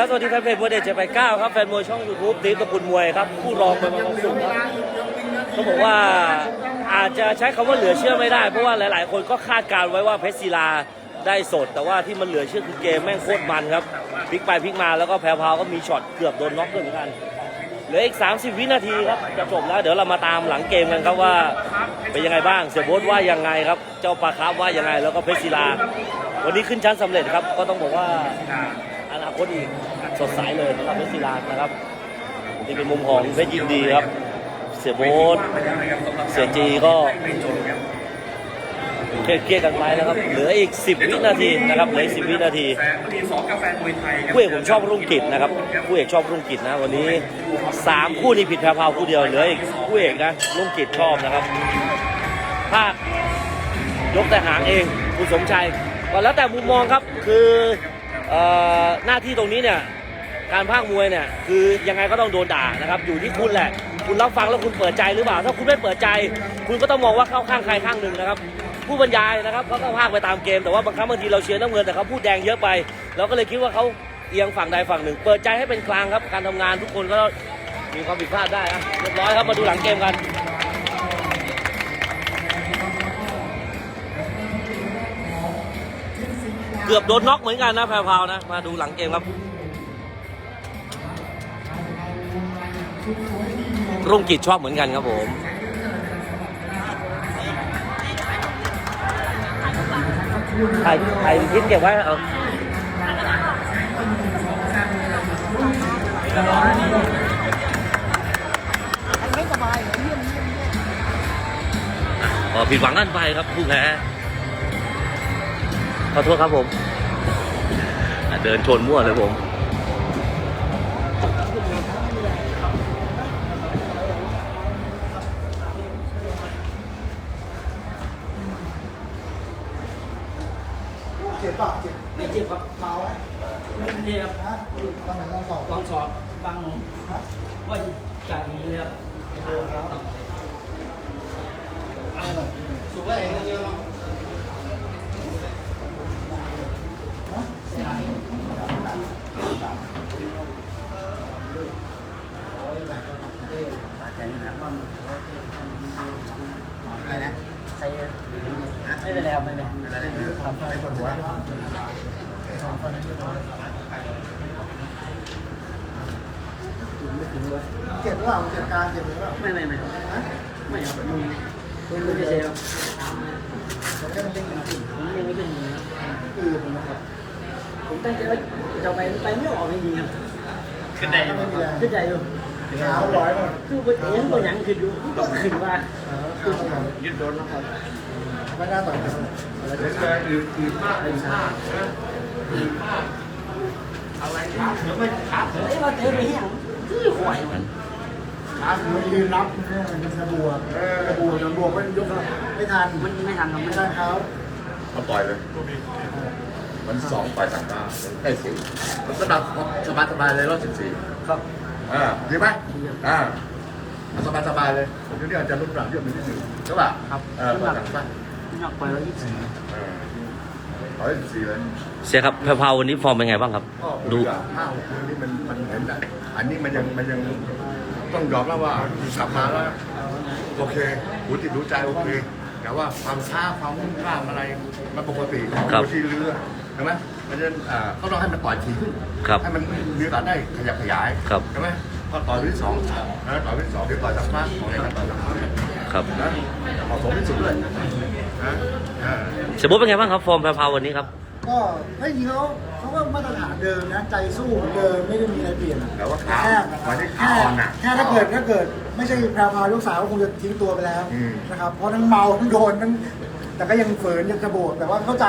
ครับสวัสดีแฟนเพจมวยเด็ดเจ็ดแปดเก้าครับแฟนมวยช่องยูทูบดีตะกุลมวยครับผู้รองไปมาของสุขครับต้องบอกว่าอาจจะใช้คำว่าเหลือเชื่อไม่ได้ เพราะว่าหลาย ๆ คนก็คาดการไว้ว่าเพชรศิลาได้สด แต่ว่าที่มันเหลือเชื่อคือเกมแม่งโคตรมันครับพลิกไปพลิกมาแล้วก็แพรวๆก็มีช็อตเกือบโดนน็อกด้วยเหมือนกันเหลืออีก 30 วินาทีครับจะจบแล้วเดี๋ยวเรามาตามหลังเกมกันครับว่าเป็นยังไงบ้างเสียโบ๊ทว่ายังไงครับ เจ้าปลาคร์ฟว่ายังไงแล้วก็เพชรศิลา วันนี้ขึ้นชั้นสำเร็จครับก็ต้องบอกว่า อนาคตอีกสดใสเลยสำหรับเพชรศิลานะครับนี่เป็นมุมของเพชรยินดีครับ เสียโบ๊ทเสียจีก็เครียดๆกันไปนะครับ เหลืออีก 10 วินาทีนะครับ เหลืออีก10 วินาทีแสงมณีสองกาแฟมวยไทยครับคู่เอกผมชอบรุ่งกิจนะครับคู่เอกชอบรุ่งกิจนะ วันนี้สามคู่นี้ผิดแพ้วๆคู่เดียว เหลืออีกคู่เอกนะ รุ่งกิจชอบนะครับ ภาคยกแต่หางเอง คุณสมชัยก็แล้วแต่มุมมองครับ คือเอ่อ หน้าที่ตรงนี้เนี่ยการภาคมวยเนี่ยคือยังไงก็ต้องโดนด่านะครับอยู่ที่คุณแหละ คุณรับฟังแล้วคุณเปิดใจหรือเปล่า ถ้าคุณไม่เปิดใจ คุณก็ต้องมองว่าเข้าข้างใครข้างหนึ่งนะครับ ผู้บรรยายนะครับเขาก็พากไปตามเกมแต่ว่าบางครั้งบางทีเราเชียร์น้ำเงินแต่เขาพูดแดงเยอะไปเราก็เลยคิดว่าเขาเอียงฝั่งใดฝั่งหนึ่ง เปิดใจให้เป็นกลางครับการทำงานทุกคนก็มีความผิดพลาดได้อะเรียบร้อยครับมาดูหลังเกมกัน กือบโดนน็อกเหมือนกันนะแพรวๆนะ มาดูหลังเกมครับ รุ่งกิจชอบเหมือนกันครับผมถ่ายถ่ายคลิปเก็บไว้เอาอ๋อผิดหวังกันไปครับผู้แพ้ ขอโทษครับผมเดินชนมั่วเลยผมเจ็บปะเจ็บไม่เจ็บครับเมาไม่เจ็บนะตอนไหนลองสอบลองสอบบางว่าจ่ายนี้เลยครับสุดว่าเองเยอะมั้ง อะไรนะใส่ไม่เป็นไรครับไม่เป็นไรครับไปปวดหัวเจ็บหรือเปล่าเจ็บกางเจ็บหรือเปล่าไม่ไม่ไม่ไม่ครับมึงมึงไม่ใช่ครับมันแค่มันเด้งจริงผมยังไม่เป็นอย่างนี้ครับๆคือผมนะครับผมตั้งใจว่าจะไปไปไม่ออกจริงๆครับขึ้นได้ขึ้นใจอยู่ เท้าร้อยหมดคือไปเลี้ยงตัวยังขึ้นอยู่ต้องขึ้นว่าเท้าร้อยยืดโดนนะครับไม่น่าต่อยกันอะไรจะใช่อืออือมากอือมากเอ้ยมาเจอไปยังที่ห่วยมันขาคือยืนรับเนี่ยมันจะบวกจะบวกจะบวกไม่ยกไม่ทันมันไม่ทันครับไม่ได้ทันเขาเขาต่อยเลยมันสองต่อยสามเก้าใกล้สี่มันสบายสบายสบายเลยรอบสิบสี่ครับ อ่าดีไหมอ่าสบายสบายเลยเดี๋ยวนี้อาจจะลดน้ำหนักเยอะไปนิดนึงใช่ป่ะครับเออต่อยสามเก้าหนักไปแล้วยี่สิบเออต่อยสิบสี่เลยเสียครับแพรวๆวันนี้ฟอร์มเป็นไงบ้างครับก็ดูดูห้าหกเดือนนี้มันมันเห็นได้อันนี้มันยังมันยังต้องยอมรับว่ากลับมาแล้วโอเคหูติดรู้ใจโอเคแต่ว่าความช้าความมุ่งข้ามอะไรมันปกติของครับที่เรือใช่ไหม มันจะอ่าก็ต้องให้มันต่อยทีขึ้นครับให้มันมีโอกาสได้ขยับขยายครับ ใช่ไหมพอต่อยที่สองนะต่อยที่สองเดี๋ยวต่อยสักพักของในการต่อยสักพักครับนะเหมาะสมที่สุดเลยนะอ่าเสียโบ๊ทเป็นไงบ้างครับฟอร์มแพรวๆวันนี้ครับ ก็ให้ยิงเขาเขาก็มาตรฐานเดิมนะใจสู้เหมือนเดิมไม่ได้มีอะไรเปลี่ยนแต่ว่าขาแค่วันนี้ขาแค่อ่อนอะ แค่ถ้าเกิดถ้าเกิด ไม่ใช่แพรวพราวลูกสาวก็คงจะทิ้งตัวไปแล้วอืม นะครับเพราะทั้งเมาทั้งโดนทั้งแต่ก็ยังฝืนยังจะโบกแต่ว่าเข้าใจ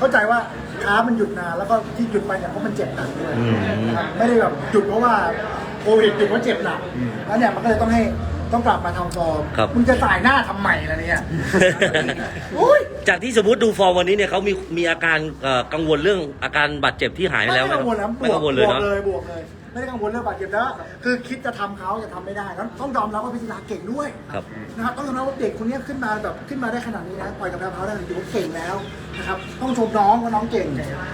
เข้าใจว่าขามันหยุดนานแล้วก็ที่หยุดไปเนี่ยเพราะมันเจ็บหนักด้วยอืม นะครับไม่ได้แบบหยุดเพราะว่าโควิดหยุดเพราะเจ็บหนักแล้วเนี่ยมันก็เลยต้องให้ ต้องกลับมาทำฟอร์มครับ มึงจะจ่ายหน้าทำไมล่ะเนี่ยอุ้ยจากที่สมมติดูฟอร์มวันนี้เนี่ยเขามีมีอาการเอ่อกังวลเรื่องอาการบาดเจ็บที่หายไปแล้วไหมไม่กังวลแล้วไม่กังวลเลยบวเนาะกเลยบวกเลย ไม่ได้กังวลเรื่องบาดเจ็บแล้วคือคิดจะทำเขาจะทำไม่ได้แล้วต้องยอมรับว่าพิศิลาเก่งด้วยครับ นะครับต้องยอมรับว่าเด็กคนนี้ขึ้นมาแบบขึ้นมาได้ขนาดนี้นะปล่อยกับแพรวพราวได้ถือว่าเก่งแล้วนะครับต้องชมน้องว่าน้องเก่ง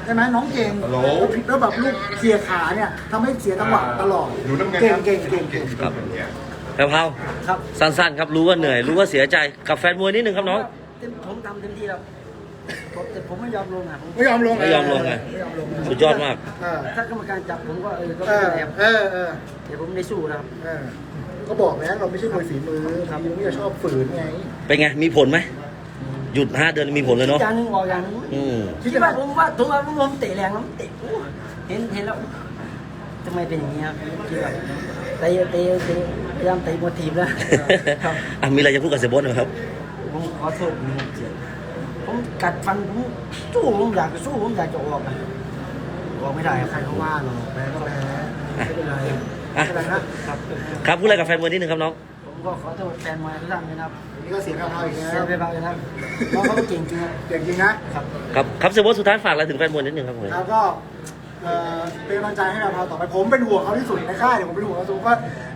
ใช่ไหมน้องเก่งฮัลโหล แล้วผิดแล้วแบบลูกเสียขาเนี่ยทำให้เสียจังหวะตลอดหนูน้ำเงินเก่งครับเก่งเก่งเก่งครับ แพรวพราวครับสั้นๆ ครับรู้ว่าเหนื่อย รู้ว่าเสียใจกับแฟนมวยนิดนึงครับน้อง เต็มผมทำเต็มที่แล้วผมแต่ผมไม่ยอมลงอะผมไม่ยอมลงไม่ยอมลงไงไม่ยอมลงสุดยอดมาก เออถ้ากรรมการจับผมก็เออก็เอไม่อเป็นไรครับเออเออเดี๋ยวผมได้สู้นะครับ เออก็บอกแล้วเราไม่ใช่มวยฝีมือทำไม่จะชอบฝืนไง เป็นไง มีผลไหม หยุดห้าเดือนมีผลเลยเนาะอย่างหนึงออกอย่างหนึงอืมคิดว่าผมว่าผมว่าผมเตะแรงแล้วเตะโอ้เห็นเห็นแล้วทำไมเป็นอย่างนี้ครับคิดว่าเตะเตะเตะ พยายามเตะหมดทีมแล้วครับอะมีอะไรจะพูดกับเสียโบดหน่อยครับผมขอโทษผมเจ็บผมกัดฟันผมสู้ผมอยากจะสู้ผมอยากจะออกอะออกไม่ได้ครับใครเขาว่าหรอกแพ้ก็แพ้ไม่เป็นไรอะไม่เป็นไรนะครับครับพูดอะไรกับแฟนมวยนิดนึงครับน้องผมก็ขอโทษแฟนมวยทุกท่านนะครับนี่ก็เสียแพรวพราวอีกแล้เสียวไปบ้างนะครับน้องเขาเก่งจริงครับเก่งจริงนะครับ ครับครับเสียโบดสุดท้ายฝากอะไรถึงแฟนมวยนิดนึงครับผมแล้วก็ เอ่อเป็นกำลังใจให้เราต่อไปผมเป็นห่วงเขาที่สุดในค่ายเนี่ยผมเป็นห่วงเขาสูงก็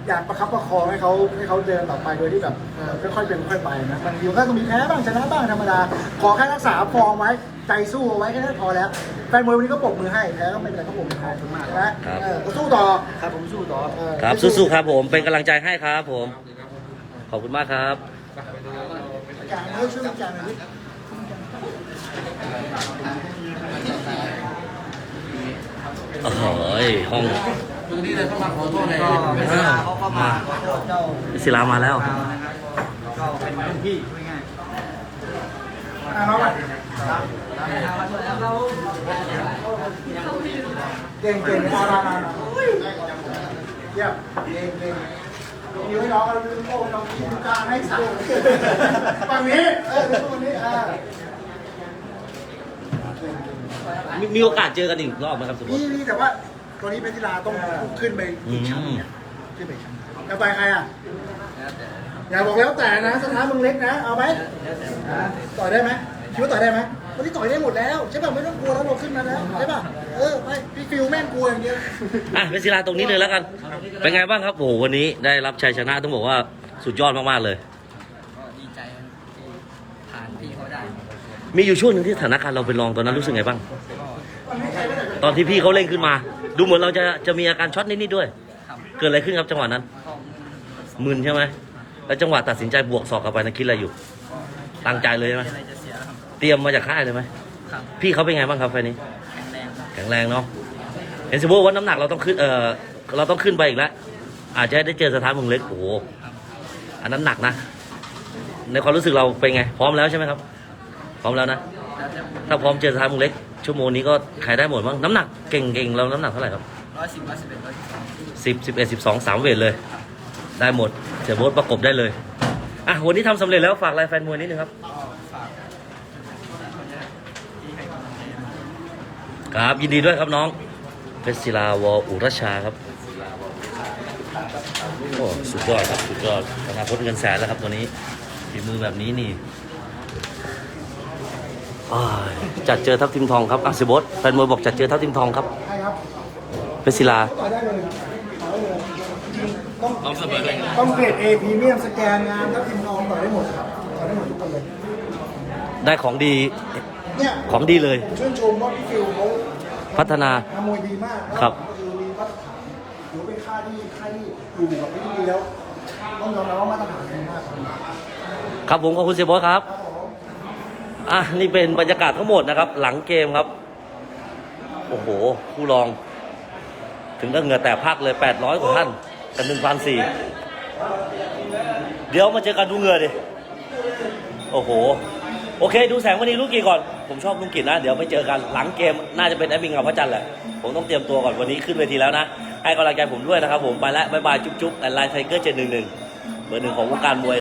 อยากประคับประคองให้เขาให้เขาเดินต่อไปโดยที่แบบเอ่อค่อยๆเป็นค่อยไปนะมันอยู่ก็ต้องมีแพ้บ้างชนะบ้างธรรมดา ขอแค่รักษาฟอร์มไว้ใจสู้เอาไว้แค่นั้นพอแล้วแฟนมวยวันนี้ก็ปรบมือให้แพ้ก็ไม่เป็นไรก็ปรบมือให้นะเออก็สู้ต่อครับผมสู้ต่อเออครับสู้ๆครับผมเป็นกำลังใจให้ครับผม ขอบคุณมากครับการเลือกช่วยการหน่อยดิ โอ้โหห้องก็เวลาเขาก็มาขอโทษเจ้าศิลามาแล้วก็เป็นรุ่นพี่ง่ายอะน้องอะๆเราเก่งเก่งเอามามามาเยี่ยมเก่งเก่งยกนิ้วให้น้องแล้วโอ้น้องยิ้มกลางให้สั่งฝั่งนี้เออฝั่งนี้อ่า มีมีโอกาสเจอกันอีกรอบไหมครับสมมติ นี่นี่แต่ว่าตอนนี้เป็นกีฬาต้องขึ้นไปอีกชั้นอืมเนี่ยขึ้นไปอีกชั้นแล้วไปใครอะอย่าบอกแล้วแต่นะสถานมึงเล็กนะเอาไหมต่อยได้ไหมคิดว่าต่อยได้ไหมวันนี้ต่อยได้หมดแล้วใช่ป่ะไม่ต้องกลัวแล้วเราขึ้นมาแล้วใช่ป่ะเออไปพี่ฟิวแม่งกลัวอย่างเดียวอะเป็นศิลาตรงนี้เลยแล้วกัน เป็นไงบ้างครับโอ้โหวันนี้ได้รับชัยชนะต้องบอกว่าสุดยอดมากๆเลย ก็ดีใจที่ผ่านพี่เขาได้ มีอยู่ช่วงหนึ่งที่สถานการณ์เราเป็นรองตอนนั้นรู้สึกไงบ้าง ตอนที่พี่เขาเร่งขึ้นมา ดูเหมือนเราจะจะมีอาการช็อตนิดๆด้วย เกิดอะไรขึ้นครับจังหวะนั้นมึนใช่ไหมแล้วจังหวะตัดสินใจบวกศอกกลับไปนะคิดอะไรอยู่ตั้งใจเลยใช่ไหมเตรียมมาจากค่ายเลยไหมพี่เขาเป็นไงบ้างครับไฟนี้แข็งแรงแข็งแรงเนาะเห็นสมมติว่าน้ำหนักเราต้องขึ้นเออเราต้องขึ้นไปอีกแล้วอาจจะได้เจอสถานมืองเล็กโอ้โหอันนั้นหนักนะ ในความรู้สึกเราเป็นไง พร้อมแล้วใช่ไหมครับ พร้อมแล้วนะแล้วจะถ้าพร้อมเจอสถานเมืองเล็ก ชั่วโมงนี้ก็ขายได้หมดมั้งน้ำหนักเก่งๆเราน้ำหนักเท่าไหร่ครับร้อยสิบร้อยสิบเอ็ดร้อยสิบสองสิบสิบเอ็ดสิบสองสามเวทเลย ได้หมดเสียโบ๊ทประกบได้เลยอะวันนี้ทำสำเร็จแล้วฝากอะไรแฟนมวยนิดนึงครับก็ฝากที่ให้กำลังใจนะครับครับยินดีด้วยครับน้องเพชรศิลาวออุรชาครับโอ้สุดยอดครับสุดยอดอนาคตเงินแสนแล้วครับตัวนี้ฝีมือแบบนี้นี่อ้าย จัดเจอทัพทิมทองครับอะสิบดแฟนมวยบอกจัดเจอทัพทิมทองครับใช่ครับเพชรศิลาต่อยได้เลยต่อยได้เลยจริงๆต้องต้องเสมอเลยต้องเกรด A พรีเมียมสแกนงานทับทิมทองต่อยได้หมดครับต่อยได้หมดทุกคนเลยได้ของดีเนี่ยของดีเลยผมชื่นชมว่าพี่ฟิวเขาพัฒนาทำมวยดีมากแล้วครับก็คือมีมาตรฐานหรือเป็นค่ายที่ค่ายที่อยู่กับพี่ดีแล้วต้องยอมรับว่ามาตรฐานดีมากครับครับผมขอบคุณเสียโบอสครับ อะนี่เป็นบรรยากาศทั้งหมดนะครับ หลังเกมครับ โอ้โหผู้รอง ถึงก็เหงื่อแตกพักเลย 800 กว่าท่าน กันหนึ่งพันสี่เดี๋ยวมาเจอกันดูเหงื่อดิ โอ้โห โอเค ดูแสงวันนี้ลูกกี่ก่อน ผมชอบลุงกิจนะ เดี๋ยวไปเจอกันหลังเกม น่าจะเป็นแอดมินกับพระจันทร์แหละ ผมต้องเตรียมตัวก่อนวันนี้ขึ้นเวทีแล้วนะ ให้กำลังใจผมด้วยนะครับผม ไปแล้ว บ๊ายบาย จุ๊บๆแอนไลน์ไทเกอร์เจ็ดหนึ่งหนึ่งเบอร์หนึ่งของวงการมวย